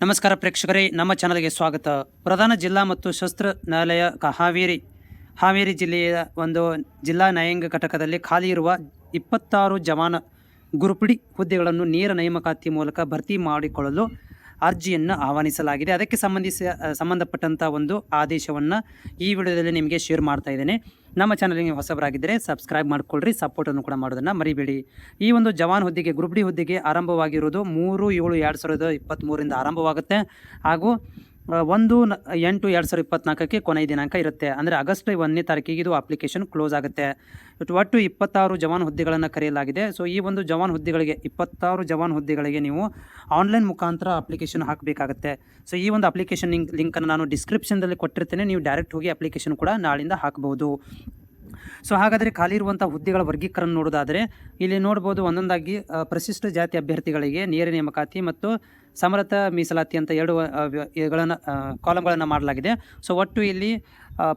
ನಮಸ್ಕಾರ ಪ್ರೇಕ್ಷಕರೇ, ನಮ್ಮ ಚಾನಲ್ಗೆ ಸ್ವಾಗತ. ಪ್ರಧಾನ ಜಿಲ್ಲಾ ಮತ್ತು ಶಸ್ತ್ರ ನ್ಯಾಯಾಲಯ ಹಾವೇರಿ ಹಾವೇರಿ ಜಿಲ್ಲೆಯ ಒಂದು ಜಿಲ್ಲಾ ನ್ಯಾಯಾಂಗ ಘಟಕದಲ್ಲಿ ಖಾಲಿ ಇರುವ ಇಪ್ಪತ್ತಾರು ಜವಾನ ಗುರುಪಿಡಿ ಹುದ್ದೆಗಳನ್ನು ನೇರ ನೇಮಕಾತಿ ಮೂಲಕ ಭರ್ತಿ ಮಾಡಿಕೊಳ್ಳಲು ಅರ್ಜಿಯನ್ನು ಆಹ್ವಾನಿಸಲಾಗಿದೆ. ಅದಕ್ಕೆ ಸಂಬಂಧಿಸಿ ಸಂಬಂಧಪಟ್ಟಂಥ ಒಂದು ಆದೇಶವನ್ನು ಈ ವಿಡಿಯೋದಲ್ಲಿ ನಿಮಗೆ ಶೇರ್ ಮಾಡ್ತಾ ಇದ್ದೇನೆ. ನಮ್ಮ ಚಾನಲ್ಗೆ ಹೊಸಬರಾಗಿದ್ದರೆ ಸಬ್ಸ್ಕ್ರೈಬ್ ಮಾಡ್ಕೊಳ್ಳ್ರಿ ಸಪೋರ್ಟನ್ನು ಕೂಡ ಮಾಡೋದನ್ನು ಮರಿಬೇಡಿ. ಈ ಒಂದು ಜವಾನ್ ಹುದ್ದೆಗೆ ಗ್ರೂಪ್ ಹುದ್ದೆಗೆ ಆರಂಭವಾಗಿರುವುದು ಮೂರು ಏಳು ಎರಡು ಸಾವಿರದ ಇಪ್ಪತ್ತ್ಮೂರಿಂದ ಆರಂಭವಾಗುತ್ತೆ. ಹಾಗೂ ಒಂದು ಎಂಟು ಎರಡು ಸಾವಿರದ ಇಪ್ಪತ್ನಾಲ್ಕಕ್ಕೆ ಕೊನೆಯ ದಿನಾಂಕ ಇರುತ್ತೆ. ಅಂದರೆ ಆಗಸ್ಟ್ ಒಂದನೇ ತಾರೀಕಿಗೆ ಇದು ಅಪ್ಲಿಕೇಶನ್ ಕ್ಲೋಸ್ ಆಗುತ್ತೆ. ಒಟ್ಟು ಇಪ್ಪತ್ತಾರು ಜವಾನ್ ಹುದ್ದೆಗಳನ್ನು ಕರೆಯಲಾಗಿದೆ. ಸೊ ಈ ಒಂದು ಜವಾನ್ ಹುದ್ದೆಗಳಿಗೆ, ಇಪ್ಪತ್ತಾರು ಜವಾನ್ ಹುದ್ದೆಗಳಿಗೆ ನೀವು ಆನ್ಲೈನ್ ಮುಖಾಂತರ ಅಪ್ಲಿಕೇಶನ್ ಹಾಕಬೇಕಾಗುತ್ತೆ. ಸೊ ಈ ಒಂದು ಅಪ್ಲಿಕೇಶನ್ ಲಿಂಕ್, ಲಿಂಕನ್ನು ನಾನು ಡಿಸ್ಕ್ರಿಪ್ಷನ್ದಲ್ಲಿ ಕೊಟ್ಟಿರ್ತೇನೆ. ನೀವು ಡೈರೆಕ್ಟ್ ಹೋಗಿ ಅಪ್ಲಿಕೇಶನ್ ಕೂಡ ನಾಳಿಂದ ಹಾಕಬಹುದು ಸೊ ಹಾಗಾದರೆ ಖಾಲಿ ಇರುವಂಥ ಹುದ್ದೆಗಳ ವರ್ಗೀಕರಣ ನೋಡೋದಾದರೆ ಇಲ್ಲಿ ನೋಡ್ಬೋದು ಒಂದೊಂದಾಗಿ ಪ್ರಶಿಷ್ಟ ಜಾತಿ ಅಭ್ಯರ್ಥಿಗಳಿಗೆ ನೇರ ನೇಮಕಾತಿ ಮತ್ತು ಸಮರತ ಮೀಸಲಾತಿ ಅಂತ ಎರಡು ಗಳನ್ನು ಕಾಲಮ್ಗಳನ್ನು ಮಾಡಲಾಗಿದೆ. ಸೊ ಒಟ್ಟು ಇಲ್ಲಿ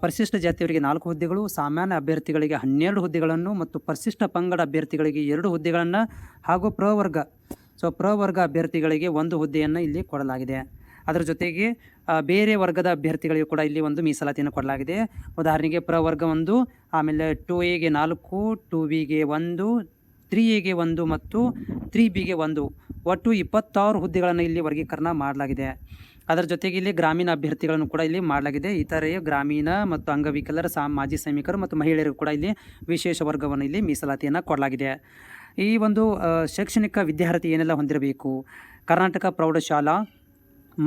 ಪರಿಶಿಷ್ಟ ಜಾತಿಯವರಿಗೆ ನಾಲ್ಕು ಹುದ್ದೆಗಳು, ಸಾಮಾನ್ಯ ಅಭ್ಯರ್ಥಿಗಳಿಗೆ ಹನ್ನೆರಡು ಹುದ್ದೆಗಳನ್ನು ಮತ್ತು ಪರಿಶಿಷ್ಟ ಪಂಗಡ ಅಭ್ಯರ್ಥಿಗಳಿಗೆ ಎರಡು ಹುದ್ದೆಗಳನ್ನು ಹಾಗೂ ಪ್ರವರ್ಗ ಸೊ ಪ್ರವರ್ಗ ಅಭ್ಯರ್ಥಿಗಳಿಗೆ ಒಂದು ಹುದ್ದೆಯನ್ನು ಇಲ್ಲಿ ಕೊಡಲಾಗಿದೆ. ಅದರ ಜೊತೆಗೆ ಬೇರೆ ವರ್ಗದ ಅಭ್ಯರ್ಥಿಗಳಿಗೂ ಕೂಡ ಇಲ್ಲಿ ಒಂದು ಮೀಸಲಾತಿಯನ್ನು ಕೊಡಲಾಗಿದೆ. ಉದಾಹರಣೆಗೆ ಪ್ರವರ್ಗ ಒಂದು, ಆಮೇಲೆ ಟು ಎಗೆ ನಾಲ್ಕು, ಟು ಬಿಗೆ ಒಂದು, ತ್ರೀ ಎಗೆ ಒಂದು ಮತ್ತು ತ್ರೀ ಬಿಗೆ ಒಂದು. ಒಟ್ಟು ಇಪ್ಪತ್ತಾರು ಹುದ್ದೆಗಳನ್ನು ಇಲ್ಲಿ ವರ್ಗೀಕರಣ ಮಾಡಲಾಗಿದೆ. ಅದರ ಜೊತೆಗೆ ಇಲ್ಲಿ ಗ್ರಾಮೀಣ ಅಭ್ಯರ್ಥಿಗಳನ್ನು ಕೂಡ ಇಲ್ಲಿ ಮಾಡಲಾಗಿದೆ. ಇತರೆ ಗ್ರಾಮೀಣ ಮತ್ತು ಅಂಗವಿಕಲರ ಸಾ, ಮಾಜಿ ಸೈನಿಕರು ಮತ್ತು ಮಹಿಳೆಯರಿಗೂ ಕೂಡ ಇಲ್ಲಿ ವಿಶೇಷ ವರ್ಗವನ್ನು ಇಲ್ಲಿ ಮೀಸಲಾತಿಯನ್ನು ಕೊಡಲಾಗಿದೆ. ಈ ಒಂದು ಶೈಕ್ಷಣಿಕ ವಿದ್ಯಾರ್ಥಿ ಏನೆಲ್ಲ ಹೊಂದಿರಬೇಕು? ಕರ್ನಾಟಕ ಪ್ರೌಢಶಾಲಾ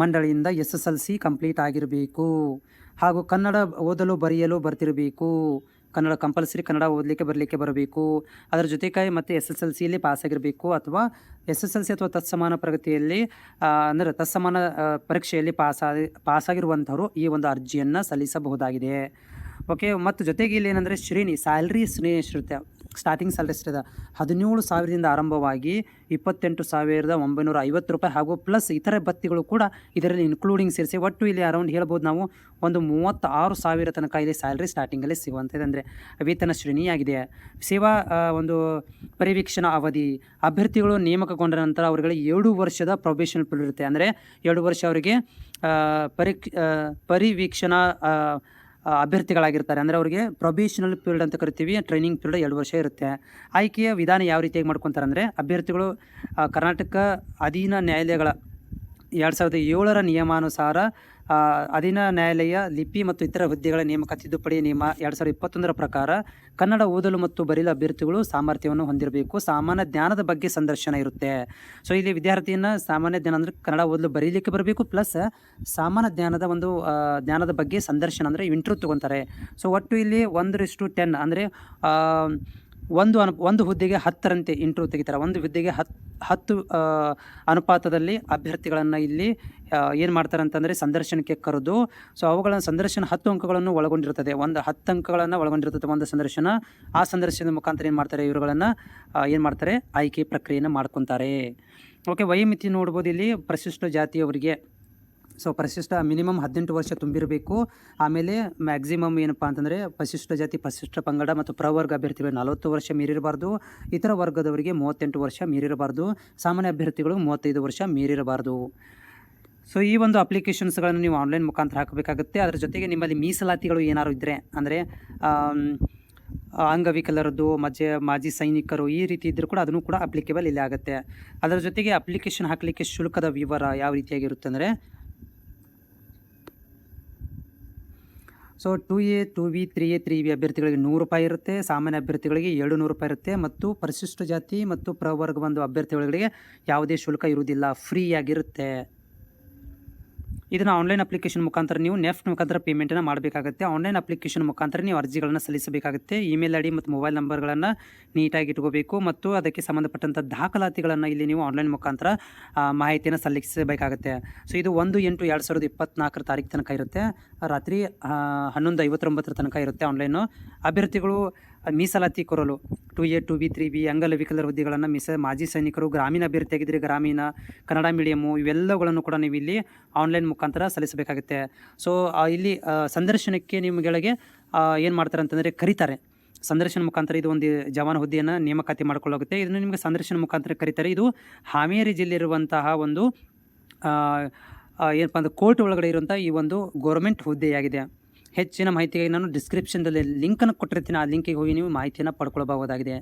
ಮಂಡಳಿಯಿಂದ S S L C complete ಆಗಿರಬೇಕು. ಹಾಗೂ ಕನ್ನಡ ಓದಲು ಬರೆಯಲು ಬರ್ತಿರಬೇಕು. ಕನ್ನಡ ಕಂಪಲ್ಸರಿ ಕನ್ನಡ ಓದಲಿಕ್ಕೆ ಬರಲಿಕ್ಕೆ ಬರಬೇಕು. ಅದರ ಜೊತೆಗೆ ಮತ್ತು ಎಸ್ ಎಸ್ ಎಲ್ ಸಿಯಲ್ಲಿ ಪಾಸಾಗಿರಬೇಕು ಅಥವಾ ಎಸ್ ಎಸ್ ಎಲ್ ಸಿ ಅಥವಾ ತತ್ಸಮಾನ ಪ್ರಗತಿಯಲ್ಲಿ ಅಂದರೆ ತತ್ಸಮಾನ ಪರೀಕ್ಷೆಯಲ್ಲಿ ಪಾಸಾಗಿ, ಪಾಸಾಗಿರುವಂಥವರು ಈ ಒಂದು ಅರ್ಜಿಯನ್ನು ಸಲ್ಲಿಸಬಹುದಾಗಿದೆ. ಓಕೆ, ಮತ್ತು ಜೊತೆಗೆ ಇಲ್ಲಿ ಏನಂದರೆ ಶ್ರೇಣಿ ಸ್ಯಾಲ್ರಿ ಶ್ರೇಣಿ ಸ್ಟಾರ್ಟಿಂಗ್ ಸ್ಯಾಲ್ರಿ ಎಷ್ಟಿದೆ ಹದಿನೇಳು ಸಾವಿರದಿಂದ ಆರಂಭವಾಗಿ ಇಪ್ಪತ್ತೆಂಟು ಸಾವಿರದ ಒಂಬೈನೂರ ಐವತ್ತು ರೂಪಾಯಿ ಹಾಗೂ ಪ್ಲಸ್ ಇತರೆ ಬತ್ತಿಗಳು ಕೂಡ ಇದರಲ್ಲಿ ಇನ್ಕ್ಲೂಡಿಂಗ್ ಸೇರಿಸಿ ಒಟ್ಟು ಇಲ್ಲಿ ಅರೌಂಡ್ ಹೇಳ್ಬೋದು ನಾವು ಒಂದು ಮೂವತ್ತಾರು ಸಾವಿರ ತನಕ ಇಲ್ಲಿ ಸ್ಯಾಲ್ರಿ ಸ್ಟಾರ್ಟಿಂಗಲ್ಲಿ ಸಿಗುವಂಥದ್ದು ಅಂದರೆ ವೇತನ ಶ್ರೇಣಿಯಾಗಿದೆ. ಸೇವಾ ಒಂದು ಪರಿವೀಕ್ಷಣಾ ಅವಧಿ, ಅಭ್ಯರ್ಥಿಗಳು ನೇಮಕಗೊಂಡ ನಂತರ ಅವರಿಗೆ ಏಳು ವರ್ಷದ ಪ್ರೊಬೇಷನ್ ಇರುತ್ತೆ. ಅಂದರೆ ಎರಡು ವರ್ಷ ಅವರಿಗೆ ಪರಿ ಪರಿವೀಕ್ಷಣಾ ಅಭ್ಯರ್ಥಿಗಳಾಗಿರ್ತಾರೆ. ಅಂದರೆ ಅವರಿಗೆ ಪ್ರೊಬೇಷನಲ್ ಪೀರಿಯಡ್ ಅಂತ ಕರಿತೀವಿ ಟ್ರೈನಿಂಗ್ ಪೀರಿಯಡ್ ಎರಡು ವರ್ಷ ಇರುತ್ತೆ. ಆಯ್ಕೆಯ ವಿಧಾನ ಯಾವ ರೀತಿಯಾಗಿ ಮಾಡ್ಕೊತಾರೆ ಅಂದರೆ, ಅಭ್ಯರ್ಥಿಗಳು ಕರ್ನಾಟಕ ಅಧೀನ ನ್ಯಾಯಾಲಯಗಳ ಎರಡು ಸಾವಿರದ ಏಳರ ನಿಯಮಾನುಸಾರ ಅಧೀನ ನ್ಯಾಯಾಲಯ, ಲಿಪಿ ಮತ್ತು ಇತರ ಹುದ್ದೆಗಳ ನೇಮಕ ತಿದ್ದುಪಡಿ ನಿಯಮ ಎರಡು ಸಾವಿರದ ಇಪ್ಪತ್ತೊಂದರ ಪ್ರಕಾರ ಕನ್ನಡ ಓದಲು ಮತ್ತು ಬರೆಯಲು ಅಭ್ಯರ್ಥಿಗಳು ಸಾಮರ್ಥ್ಯವನ್ನು ಹೊಂದಿರಬೇಕು. ಸಾಮಾನ್ಯ ಜ್ಞಾನದ ಬಗ್ಗೆ ಸಂದರ್ಶನ ಇರುತ್ತೆ. ಸೊ ಇಲ್ಲಿ ವಿದ್ಯಾರ್ಥಿಯನ್ನು ಸಾಮಾನ್ಯ ಜ್ಞಾನ ಅಂದರೆ ಕನ್ನಡ ಓದಲು ಬರೀಲಿಕ್ಕೆ ಬರಬೇಕು, ಪ್ಲಸ್ ಸಾಮಾನ್ಯ ಜ್ಞಾನದ ಒಂದು ಜ್ಞಾನದ ಬಗ್ಗೆ ಸಂದರ್ಶನ ಅಂದರೆ ಇಂಟ್ರೂ ತಗೊತಾರೆ. ಸೊ ಒಟ್ಟು ಇಲ್ಲಿ ಒಂದರಿಷ್ಟು ಟೆನ್ ಅಂದರೆ ಒಂದು ಅನು, ಒಂದು ಹುದ್ದೆಗೆ ಹತ್ತರಂತೆ ಇಂಟ್ರೂ ತೆಗಿತಾರೆ. ಒಂದು ಹುದ್ದೆಗೆ ಹತ್ತು ಹತ್ತು ಅನುಪಾತದಲ್ಲಿ ಅಭ್ಯರ್ಥಿಗಳನ್ನು ಇಲ್ಲಿ ಏನು ಮಾಡ್ತಾರೆ ಅಂತಂದರೆ ಸಂದರ್ಶನಕ್ಕೆ ಕರೆದು, ಸೊ ಅವುಗಳ ಸಂದರ್ಶನ ಹತ್ತು ಅಂಕಗಳನ್ನು ಒಳಗೊಂಡಿರ್ತದೆ ಒಂದು ಹತ್ತು ಅಂಕಗಳನ್ನು ಒಳಗೊಂಡಿರ್ತದೆ ಒಂದು ಸಂದರ್ಶನ. ಆ ಸಂದರ್ಶನದ ಮುಖಾಂತರ ಏನು ಮಾಡ್ತಾರೆ ಇವರುಗಳನ್ನು ಏನು ಮಾಡ್ತಾರೆ? ಆಯ್ಕೆ ಪ್ರಕ್ರಿಯೆಯನ್ನು ಮಾಡ್ಕೊತಾರೆ. ಓಕೆ ವಯೋಮಿತಿ ನೋಡ್ಬೋದು ಇಲ್ಲಿ ಪ್ರಶಿಷ್ಟ ಜಾತಿಯವರಿಗೆ. ಸೊ ಪರಿಶಿಷ್ಟ ಮಿನಿಮಮ್ ಹದಿನೆಂಟು ವರ್ಷ ತುಂಬಿರಬೇಕು. ಆಮೇಲೆ ಮ್ಯಾಕ್ಸಿಮಮ್ ಏನಪ್ಪ ಅಂತಂದರೆ ಪರಿಶಿಷ್ಟ ಜಾತಿ, ಪರಿಶಿಷ್ಟ ಪಂಗಡ ಮತ್ತು ಪ್ರವರ್ಗ ಅಭ್ಯರ್ಥಿಗಳು ನಲವತ್ತು ವರ್ಷ ಮೀರಿರಬಾರ್ದು. ಇತರ ವರ್ಗದವರಿಗೆ ಮೂವತ್ತೆಂಟು ವರ್ಷ ಮೀರಿರಬಾರ್ದು. ಸಾಮಾನ್ಯ ಅಭ್ಯರ್ಥಿಗಳು ಮೂವತ್ತೈದು ವರ್ಷ ಮೀರಿರಬಾರ್ದು. ಸೊ ಈ ಒಂದು ಅಪ್ಲಿಕೇಶನ್ಸ್ಗಳನ್ನು ನೀವು ಆನ್ಲೈನ್ ಮುಖಾಂತರ ಹಾಕಬೇಕಾಗುತ್ತೆ. ಅದರ ಜೊತೆಗೆ ನಿಮ್ಮಲ್ಲಿ ಮೀಸಲಾತಿಗಳು ಏನಾದ್ರು ಇದ್ದರೆ ಅಂದರೆ ಅಂಗವಿಕಲರದ್ದು ಮಜೆ ಮಾಜಿ ಸೈನಿಕರು ಈ ರೀತಿ ಇದ್ದರೂ ಕೂಡ ಅದನ್ನು ಕೂಡ ಅಪ್ಲಿಕೇಬಲ್ ಇಲ್ಲಿ ಆಗುತ್ತೆ. ಅದರ ಜೊತೆಗೆ ಅಪ್ಲಿಕೇಶನ್ ಹಾಕಲಿಕ್ಕೆ ಶುಲ್ಕದ ವಿವರ ಯಾವ ರೀತಿಯಾಗಿರುತ್ತೆ ಅಂದರೆ so two A two B three A three B ಅಭ್ಯರ್ಥಿಗಳಿಗೆ ನೂರು ರೂಪಾಯಿ ಇರುತ್ತೆ, ಸಾಮಾನ್ಯ ಅಭ್ಯರ್ಥಿಗಳಿಗೆ ಎರಡು ನೂರು ರೂಪಾಯಿ ಇರುತ್ತೆ ಮತ್ತು ಪರಿಶಿಷ್ಟ ಜಾತಿ ಮತ್ತು ಪ್ರವರ್ಗ ಒಂದು ಅಭ್ಯರ್ಥಿಗಳಿಗೆ ಯಾವುದೇ ಶುಲ್ಕ ಇರುವುದಿಲ್ಲ, ಫ್ರೀಯಾಗಿರುತ್ತೆ. ಇದನ್ನು ಆನ್ಲೈನ್ ಅಪ್ಲಿಕೇಶನ್ ಮುಖಾಂತರ ನೀವು ನೆಫ್ಟ್ ಮುಖಾಂತರ ಪೇಮೆಂಟನ್ನು ಮಾಡಬೇಕಾಗುತ್ತೆ. ಆನ್ಲೈನ್ ಅಪ್ಲಿಕೇಶನ್ ಮುಖಾಂತರ ನೀವು ಅರ್ಜಿಗಳನ್ನು ಸಲ್ಲಿಸಬೇಕಾಗುತ್ತೆ. ಇಮೇಲ್ ಐ ಡಿ ಮತ್ತು ಮೊಬೈಲ್ ನಂಬರ್ಗಳನ್ನು ನೀಟಾಗಿ ಇಟ್ಕೋಬೇಕು ಮತ್ತು ಅದಕ್ಕೆ ಸಂಬಂಧಪಟ್ಟಂಥ ದಾಖಲಾತಿಗಳನ್ನು ಇಲ್ಲಿ ನೀವು ಆನ್ಲೈನ್ ಮುಖಾಂತರ ಮಾಹಿತಿಯನ್ನು ಸಲ್ಲಿಸಬೇಕಾಗುತ್ತೆ. ಸೊ ಇದು ಒಂದು ಎಂಟು ಎರಡು ಸಾವಿರದ ಇಪ್ಪತ್ನಾಲ್ಕರ ತಾರೀಕು ತನಕ ಇರುತ್ತೆ. ರಾತ್ರಿ ಹನ್ನೊಂದು ಐವತ್ತೊಂಬತ್ತರ ತನಕ ಇರುತ್ತೆ ಆನ್ಲೈನು ಅಭ್ಯರ್ಥಿಗಳು ಮೀಸಲಾತಿ ಕೊರಲು two A, two B, three B ಅಂಗವಿಕಲರ ಹುದ್ದೆಗಳನ್ನು ಮೀಸ, ಮಾಜಿ ಸೈನಿಕರು, ಗ್ರಾಮೀಣ ಅಭ್ಯರ್ಥಿಯಾಗಿದ್ದರೆ ಗ್ರಾಮೀಣ, ಕನ್ನಡ ಮೀಡಿಯಮ್ಮು ಇವೆಲ್ಲಗಳನ್ನು ಕೂಡ ನೀವು ಇಲ್ಲಿ ಆನ್ಲೈನ್ ಮುಖಾಂತರ ಸಲ್ಲಿಸಬೇಕಾಗುತ್ತೆ. ಸೊ ಇಲ್ಲಿ ಸಂದರ್ಶನಕ್ಕೆ ನಿಮ್ಗಳಿಗೆ ಏನು ಮಾಡ್ತಾರೆ ಅಂತಂದರೆ ಕರೀತಾರೆ. ಸಂದರ್ಶನ ಮುಖಾಂತರ ಇದು ಒಂದು ಜವಾನ ಹುದ್ದೆಯನ್ನು ನೇಮಕಾತಿ ಮಾಡ್ಕೊಳ್ಳೋಗುತ್ತೆ. ಇದನ್ನು ನಿಮಗೆ ಸಂದರ್ಶನ ಮುಖಾಂತರ ಕರೀತಾರೆ. ಇದು ಹಾವೇರಿ ಜಿಲ್ಲೆ ಇರುವಂತಹ ಒಂದು ಏನಪ್ಪ ಅಂದರೆ ಕೋರ್ಟ್ ಒಳಗಡೆ ಇರುವಂಥ ಈ ಒಂದು ಗೌರ್ಮೆಂಟ್ ಹುದ್ದೆಯಾಗಿದೆ. ಹೆಚ್ಚಿನ ಮಾಹಿತಿಗಾಗಿ ನಾನು ಡಿಸ್ಕ್ರಿಪ್ಷನ್ದಲ್ಲಿ ಲಿಂಕನ್ನು ಕೊಟ್ಟಿರ್ತೀನಿ. ಆ ಲಿಂಕಿಗೆ ಹೋಗಿ ನೀವು ಮಾಹಿತಿಯನ್ನು ಪಡ್ಕೊಳ್ಬಹುದಾಗಿದೆ.